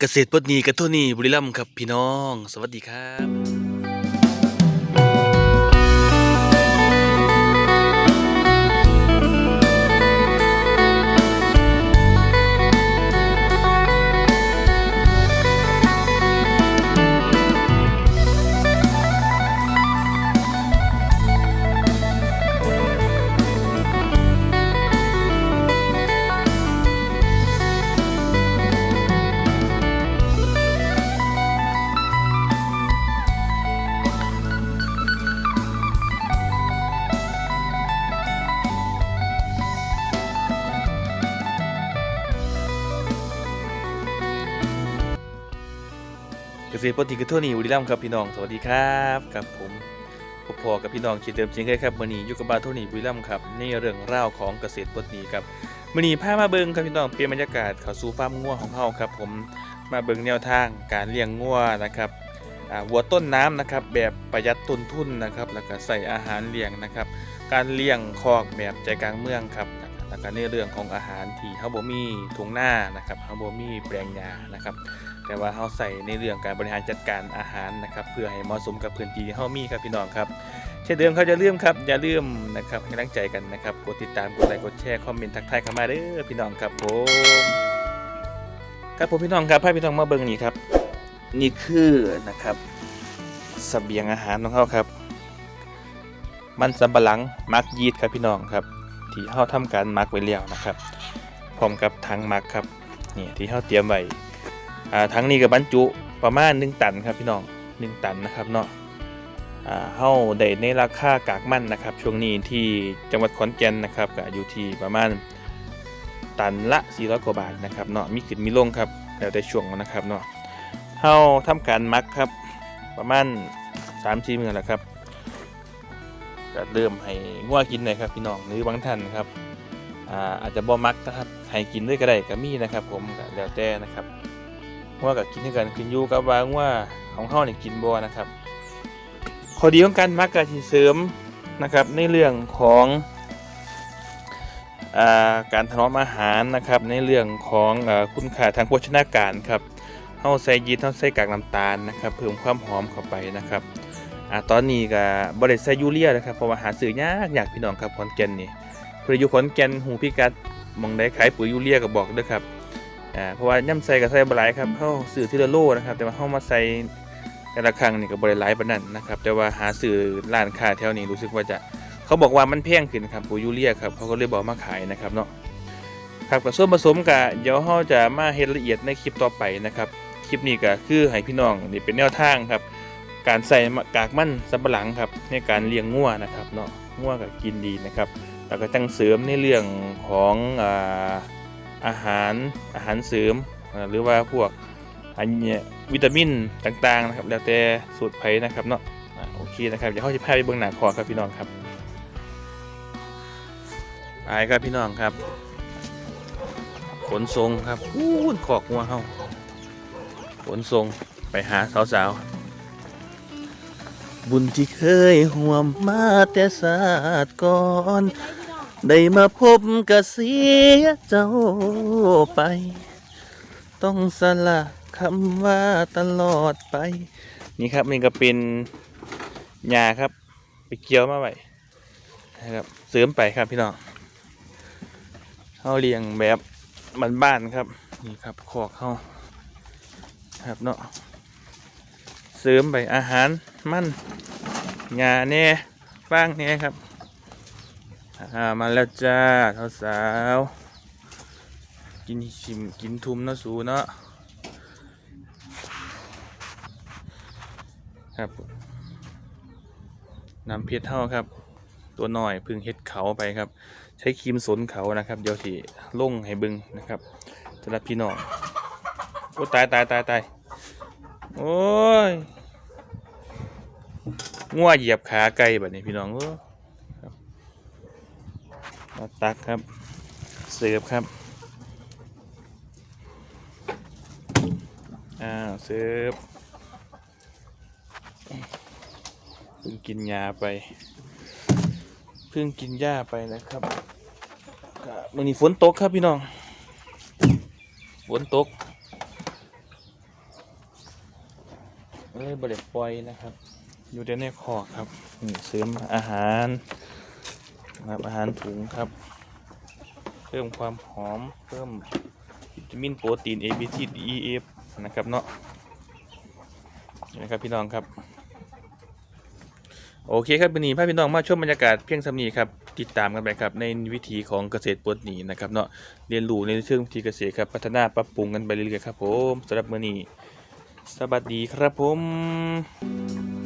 เกษตรปดนีกับโทนี่บุรีรัมย์ครับพี่น้อง สวัสดีครับ เกษตรปลดหนีกับโทนี่บุรีรัมย์ครับพี่น้อง สวัสดีครับกับผมพบพอกับพี่น้องคิดเดิมจริงเคยครับมือนียู่กับาโทนี่บุรีรัมย์ครับในเรื่องราวของเกษตรปลดหนีครับมื่อนี้พามาเบิงครับพี่น้องเปลี่ยนบรรยากาศเขาสู่ฟาร์มงัวของเฮาครับผมมาเบิงแนวทางการเลี้ยงงัวนะครับวัวต้นน้ำนะครับแบบประหยัดต้นทุนนะครับแล้วก็ใส่อาหารเลี้ยงนะครับ การเลี้ยงคอกแบบใจกลางเมืองครับแล้วก็ในเรื่องของอาหารที่เฮาบ่มีทุ่งนานะครับเฮาบ่มีแปลงหญ้านะครับ แต่ว่าเฮาใส่ในเรื่องการบริหารจัดการอาหารนะครับเพื่อให้เหมาะสมกับพื้นที่ที่เฮามีครับพี่น้องครับเช่นเดิมครับอย่าลืมครับอย่าลืมนะครับให้กำลังใจกันนะครับกดติดตามกดไลค์กดแชร์คอมเมนต์ทักทายเข้ามาเด้อพี่น้องครับผมครับผมพี่น้องครับให้พี่น้องมาเบิ่งนี่ครับ นี่คือนะครับสเสบียงอาหารของเขาครับ มันสำปะหลังมักยีดครับพี่น้องครับ ที่เฮาทำการมักไว้แล้วนะครับพร้อมกับถังมักครับนี่ที่เฮาเตรียมไว้ อ่าทั้งนี้กับบรรจุประมาณ 1 ตันครับพี่น้อง 1 ตันนะครับเนาะอ่าเฮาได้ในราคากากมันนะครับ ช่วงนี้ที่จังหวัดขอนแก่นนะครับก็อยู่ที่ประมาณตันละ400กว่าบาทนะครับเนาะมีขึ้นมีลงครับแล้วแต่ช่วงนะครับเนาะเฮาทำการมักครับประมาณ3-4มื้อแล้วครับก็เริ่มให้งัวกินเลยครับพี่น้องหรือบางท่านครับอาอาจจะบ่มักนะครับให้กินด้วยก็ได้ก็มีนะครับ ผมแล้วแต่นะครับ ว่ากับกินด้วยกันขึ้นอยู่กับว่าว่าของเขาเนี่ยกินบ่นะครับข้อดีของการมักกะที่เสริมนะครับ ในเรื่องของอาการถนอมอาหารนะครับ ในเรื่องของอคุณค่าทางโภชนาการครับเฮาใส่ยีสต์เฮาใส่กากน้ำตาลนะครับ เพิ่มความหอมเข้าไปนะครับอ่าตอนนี้ก็บ่ได้ใส่ยูเรียนะครับเพราะว่าหาซื้อยากยากพี่น้องครับขอนแก่นนี่เพื่ออยู่ขอนแก่นหูพิกัดมองได้ขายปุ๋ยยูเรียก็บอกด้อครับ อ่าเพราะว่าย่ำใส่กับใส่บลายครับเข้าสื่อทีละโลนะครับ แต่ว่าเข้ามาใส่แต่ละครั้งนี่ก็บริหลายปนนั้นนะครับ แต่ว่าหาสื่อร้านค้าแถวนี้รู้สึกว่าจะเขาบอกว่ามันแพงขึ้นครับปุ๋ยยูเรียครับเขาก็เลยบอกมาขายนะครับเนาะครับกับส่วนผสมกะเดี๋ยวเราจะมาเฮ็ดละเอียดในคลิปต่อไปนะครับคลิปนี้ก็คือให้พี่น้องนี่เป็นแนวทางครับ การใส่กากมันสำปะหลังครับในการเลี้ยงงัวนะครับเนาะงัวก็กินดีนะครับแล้วก็จังเสริมในเรื่องของอ่า อาหารอาหารเสริมหรือว่าพวกอันเนี้ยวิตามินต่างๆนะครับแล้วแต่สูตรไผ่นะครับเนาะโอเคนะครับเดี๋ยวเขาจะพาไปเบื้องหน้าคอครับพี่น้องครับไปครับพี่น้องครับ ขนทรงครับอู้ขอกงัวเฮาขนทรงไปหาสาวๆบุญที่เคยห่วมมาแต่ศาสตร์ก่อน ได้มาพบกะเสียเจ้าไป ต้องสละคำว่าตลอดไป นี่ครับนี่ก็เป็นหญ้าครับ ไปเกี่ยวมาไว้นะครับเสริมไปครับพี่น้องเขาเลี้ยงแบบบ้านๆครับนี่ครับขอกเขาครับเนาะเสริมไปอาหารมันหญ้าแน่ฟางแน่ครับ อ่ามาแล้วจ้าสาวๆกินชิมกินทุมเนาะสูเนาะครับน้ำเพชรเท่าครับ ตัวหน่อยพึ่งเฮ็ดเขาไปครับ ใช้ครีมสนเขานะครับ เดี๋ยวที่ล่งให้บึงนะครับสำหรับพี่น้องโอ้ตายตายตายตายโอ้ยงัวเหยียบขาไก่แบบนี้พี่น้องโอ้มา ตักครับเสิร์ฟครับอ้าเสิร์ฟเพิ่งกินยาไป เพิ่งกินหญ้าไปนะครับก็มื่อนี้ฝนตกครับพี่น้องฝนตกเลยบริปล่อยนะครับ อยู่แต่ในคอครับนี่เสริมอาหาร นะครับอาหารถุงครับ เพิ่มความหอมเพิ่มวิตามินโปรตีน A B C D E F นะครับเนาะนะครับพี่น้องครับ โอเคครับวันนี้พาพี่น้องมาชมบรรยากาศเพียงสำนีครับติดตามกันไปครับในวิถีของเกษตรปลดหนีนะครับเนาะเรียนรู้ในเชิงวิธีเกษตรครับพัฒนาปรับปรุงกันไปเรื่อยๆครับผมสำหรับมื้อนี้สวัสดีครับผม